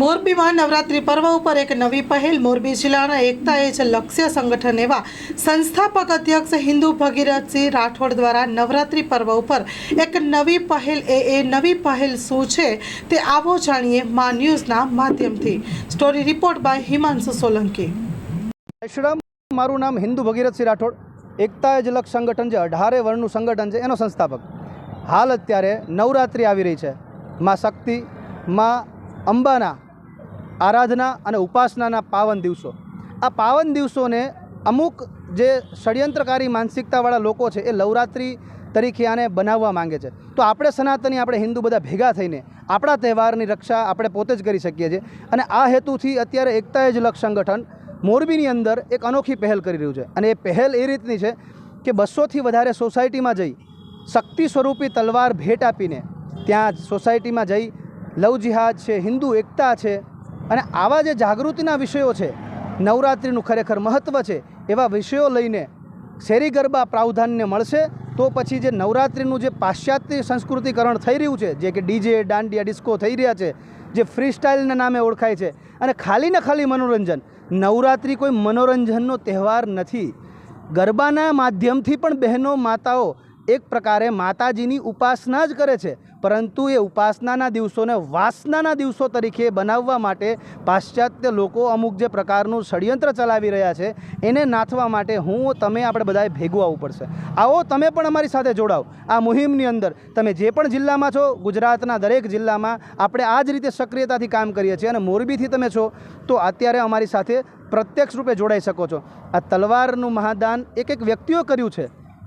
મોરબીમાં નવરાત્રિ પર્વ ઉપર એક નવી પહેલ. મોરબી જિલ્લાના એકતા એજ લક્ષ્ય સંગઠન એવા સંસ્થાપક અધ્યક્ષ હિન્દુ ભગીરથસિંહ રાઠોડ દ્વારા નવરાત્રિ પર્વ ઉપર એક નવી પહેલ એ એ નવી પહેલ શું છે તે આવો જાણીએ મા ન્યૂઝના માધ્યમથી. Story report by Himanshu Solanki. શ્રમ મારું નામ હિન્દુ ભગીરથસિંહ રાઠોડ. એકતા એજ લક્ષ સંગઠન જે અઢારે વર્ણનું સંગઠન છે, એનો સંસ્થાપક. હાલ અત્યારે નવરાત્રિ આવી રહી છે. માં શક્તિ, માં અંબાના આરાધના અને ઉપાસનાના પાવન દિવસો. આ પાવન દિવસોને અમુક જે ષડયંત્રકારી માનસિકતાવાળા લોકો છે એ નવરાત્રિ તરીકે આને બનાવવા માંગે છે. તો આપણે સનાતની, આપણે હિન્દુ બધા ભેગા થઈને આપણા તહેવારની રક્ષા આપણે પોતે જ કરી શકીએ છીએ. અને આ હેતુથી અત્યારે એકતા જ લક્ષ સંગઠન મોરબીની અંદર એક અનોખી પહેલ કરી રહ્યું છે. અને એ પહેલ એ રીતની છે કે બસોથી વધારે સોસાયટીમાં જઈ શક્તિ સ્વરૂપી તલવાર ભેટ આપીને ત્યાં સોસાયટીમાં જઈ લવ જિહાદ છે, હિન્દુ એકતા છે અને આવા જે જાગૃતિના વિષયો છે, નવરાત્રિનું ખરેખર મહત્ત્વ છે, એવા વિષયો લઈને શેરી ગરબા પ્રાવધાન્ય મળશે, તો પછી જે નવરાત્રિનું જે પાશ્ચાત્ય સંસ્કૃતિકરણ થઈ રહ્યું છે, જે કે ડીજે, દાંડિયા, ડિસ્કો થઈ રહ્યા છે, જે ફ્રી સ્ટાઇલના નામે ઓળખાય છે, અને ખાલી ને ખાલી મનોરંજન, નવરાત્રિ કોઈ મનોરંજનનો તહેવાર નથી. ગરબાના માધ્યમથી પણ બહેનો, માતાઓ એક પ્રકારે માતાજીની ઉપાસના જ કરે છે પરંતુ એ ઉપાસનાના દિવસોને વાસનાના દિવસો તરીકે બનાવવા માટે પાશ્ચાત્ય લોકો અમુક જે પ્રકારનું ષડયંત્ર ચલાવી રહ્યા છે, એને નાથવા માટે હું, તમે આપણે બધાએ ભેગું આવવું પડશે. આવો, તમે પણ અમારી સાથે જોડાઓ. આ મુહિમની અંદર તમે જે પણ જિલ્લામાં છો, ગુજરાતના દરેક જિલ્લામાં આપણે આ જ રીતે સક્રિયતાથી કામ કરીએ છીએ અને મોરબીથી તમે છો, તો અત્યારે અમારી સાથે પ્રત્યક્ષ રૂપે જોડાઈ શકો છો. આ તલવારનું મહાદાન એક એક વ્યક્તિઓ કર્યું છે.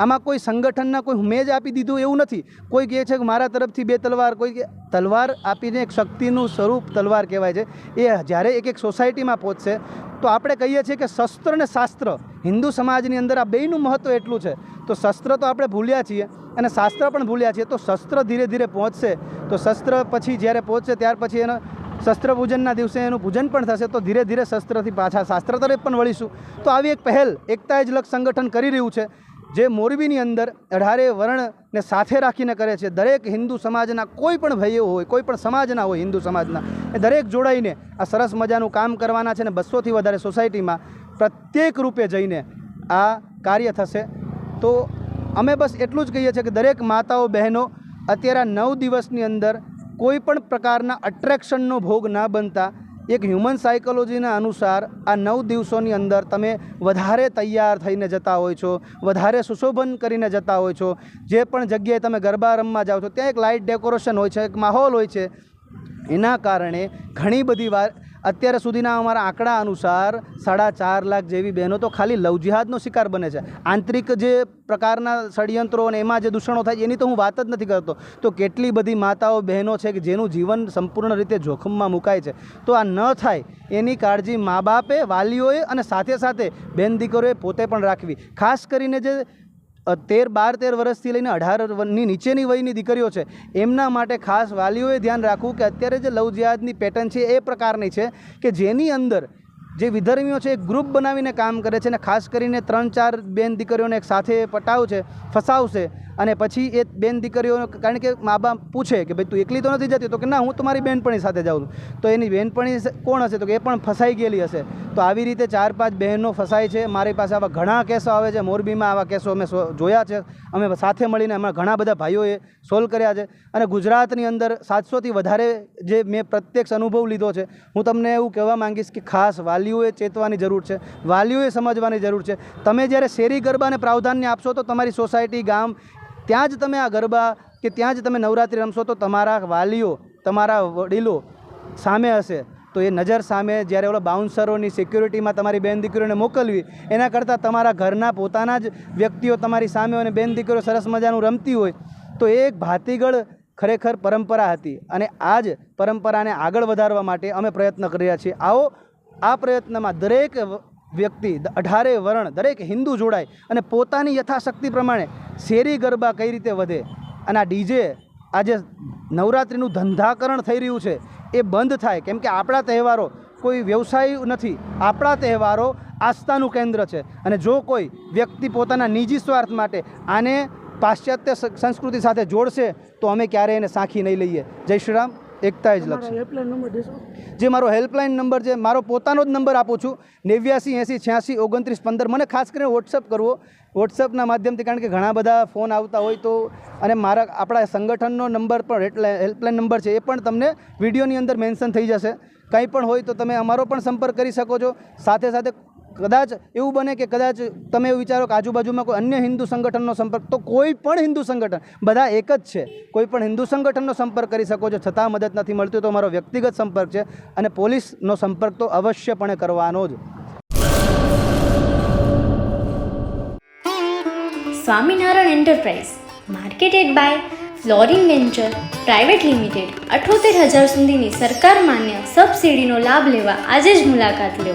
આમાં કોઈ સંગઠનના કોઈ મેં જ આપી દીધું એવું નથી. કોઈ કહે છે કે મારા તરફથી બે તલવાર, કોઈ તલવાર આપીને એક શક્તિનું સ્વરૂપ તલવાર કહેવાય છે. એ જ્યારે એક એક સોસાયટીમાં પહોંચશે, તો આપણે કહીએ છીએ કે શસ્ત્ર અને શાસ્ત્ર, હિન્દુ સમાજની અંદર આ બેયનું મહત્ત્વ એટલું છે. તો શસ્ત્ર તો આપણે ભૂલ્યા છીએ અને શાસ્ત્ર પણ ભૂલ્યા છીએ. તો શસ્ત્ર ધીરે ધીરે પહોંચશે. તો શસ્ત્ર પછી જ્યારે પહોંચશે, ત્યાર પછી એનો શસ્ત્ર પૂજનના દિવસે એનું પૂજન પણ થશે. તો ધીરે ધીરે શસ્ત્રથી પાછા શાસ્ત્ર તરફ પણ વળીશું. તો આવી એક પહેલ એકતા જ લક્ષ સંગઠન કરી રહ્યું છે. જે મોરબીની અંદર અઢારે વર્ણને સાથે રાખીને કરે છે. દરેક હિન્દુ સમાજના કોઈ પણ ભાઈઓ હોય, કોઈ પણ સમાજના હોય, હિન્દુ સમાજના, એ દરેક જોડાઈને આ સરસ મજાનું કામ કરવાના છે ને બસોથી વધારે સોસાયટીમાં પ્રત્યેક રૂપે જઈને આ કાર્ય થશે. તો અમે બસ એટલું જ કહીએ છીએ કે દરેક માતાઓ, બહેનો અત્યારે નવ દિવસની અંદર કોઈ પણ પ્રકારના અટ્રેક્શનનો ભોગ ના બનતા એક હ્યુમન સાયકોલોજીના અનુસાર આ નવ દિવસોની અંદર તમે વધારે તૈયાર થઈને જતા હોય છો, વધારે સુશોભન કરીને જતા હોય છો. જે પણ જગ્યાએ તમે ગરબા રમવા જાઓ છો, ત્યાં એક લાઇટ ડેકોરેશન હોય છે, એક માહોલ હોય છે. એના કારણે ઘણી બધી વાર અત્યાર સુધીના અમારા આંકડા અનુસાર સાડા ચાર લાખ જેવી બહેનો તો ખાલી લવજિહાદનો શિકાર બને છે. આંતરિક જે પ્રકારના ષડયંત્રો અને એમાં જે દૂષણો થાય એની તો હું વાત જ નથી કરતો. તો કેટલી બધી માતાઓ બહેનો છે કે જેનું જીવન સંપૂર્ણ રીતે જોખમમાં મુકાય છે? તો આ ન થાય એની કાળજી મા બાપે, વાલીઓએ અને સાથે સાથે બેન દીકરીઓએ પોતે પણ રાખવી. ખાસ કરીને જે તેર બાર તેર વર્ષથી લઈને અઢારની નીચેની વયની દીકરીઓ છે. એમના માટે ખાસ વાલીઓએ ધ્યાન રાખવું કે અત્યારે જે લવ જિહાદની પેટર્ન છે એ પ્રકારની છે કે જેની અંદર જે વિધર્મીઓ છે એ ગ્રુપ બનાવીને કામ કરે છે અને ખાસ કરીને ત્રણ ચાર બેન દીકરીઓને એક સાથે પટાવશે, ફસાવશે અને પછી એ બેન દીકરીઓ કારણ કે મા બાપ પૂછે કે ભાઈ, તું એકલી તો નથી જતી? તો કે, ના, હું તમારી બેનપણી સાથે જાઉં તો એની બેનપણી કોણ હશે? તો કે એ પણ ફસાઈ ગયેલી હશે. તો આવી રીતે ચાર પાંચ બહેનો ફસાય છે. મારી પાસે આવા ઘણા કેસો આવે છે. મોરબીમાં આવા કેસો અમે જોયા છે. અમે સાથે મળીને અમારા ઘણા બધા ભાઈઓએ સોલ્વ કર્યા છે. અને ગુજરાતની અંદર સાતસોથી વધારે જે મેં પ્રત્યક્ષ અનુભવ લીધો છે, હું તમને એવું કહેવા માંગીશ કે ખાસ વાલીઓએ ચેતવાની જરૂર છે. વાલીઓએ સમજવાની જરૂર છે. તમે જ્યારે શેરી ગરબાને પ્રાવધાન્ય આપશો, તો તમારી સોસાયટી, ગામ ત્યાં જ તમે આ ગરબા કે ત્યાં જ તમે નવરાત્રિ રમશો તો તમારા વાલીઓ, તમારા વડીલો સામે હશે. તો એ નજર સામે જ્યારે ઓલા બાઉન્સરોની સિક્યુરિટીમાં તમારી બેન દીકરીઓને મોકલવી, એના કરતાં તમારા ઘરના પોતાના જ વ્યક્તિઓ તમારી સામે અને બેન દીકરીઓ સરસ મજાનું રમતી હોય, તો એ એક ભાતીગળ ખરેખર પરંપરા હતી. અને આ જ પરંપરાને આગળ વધારવા માટે અમે પ્રયત્ન કરી રહ્યા છીએ. આવો, આ પ્રયત્નમાં દરેક વ્યક્તિ અઢારે વર્ણ, દરેક હિન્દુ જોડાય અને પોતાની યથાશક્તિ પ્રમાણે શેરી ગરબા કઈ રીતે વધે? અને આ ડીજે આજે નવરાત્રિનું ધંધાકરણ થઈ રહ્યું છે, એ બંધ થાય. કેમ કે આપણા તહેવારો કોઈ વ્યવસાય નથી, આપણા તહેવારો આસ્થાનું કેન્દ્ર છે. અને જો કોઈ વ્યક્તિ પોતાના નિજી સ્વાર્થ માટે આને પાશ્ચાત્ય સંસ્કૃતિ સાથે જોડશે, તો અમે ક્યારેય એને સાંખી નહીં લઈએ. જય શ્રી રામ. એકતા જ લક્ષ્ય જે મારો હેલ્પલાઇન નંબર છે મારો પોતાનો જ નંબર આપું છું નેવ્યાસી એંસી છ્યાસી ઓગણત્રીસ પંદર. મને ખાસ કરીને વોટ્સઅપ કરવો. વોટ્સઅપના માધ્યમથી કારણ કે ઘણા બધા ફોન આવતા હોય તો અને મારા આપણા સંગઠનનો નંબર પણ એટલે હેલ્પલાઇન નંબર છે એ પણ તમને વિડીયોની અંદર મેન્શન થઈ જશે. કંઈ પણ હોય તો તમે અમારો પણ સંપર્ક કરી શકો છો. સાથે સાથે કદાચ એવું બને કે કદાચ તમે એવું વિચારો કે આજુબાજુમાં કોઈ અન્ય હિન્દુ સંગઠનનો સંપર્ક, તો કોઈ પણ હિન્દુ સંગઠન, બધા એક જ છે. કોઈ પણ હિન્દુ સંગઠનનો સંપર્ક કરી શકો છો, છતાં મદદ નથી મળતી તો મારો વ્યક્તિગત સંપર્ક છે અને પોલીસનો સંપર્ક તો અવશ્યપણે કરવાનો જ. Swaminarayan enterprise, marketed by flooring venture private limited. અઠોતેર હજાર સુધીની સરકાર માન્ય સબસિડીનો લાભ લેવા આજે જ મુલાકાત લો.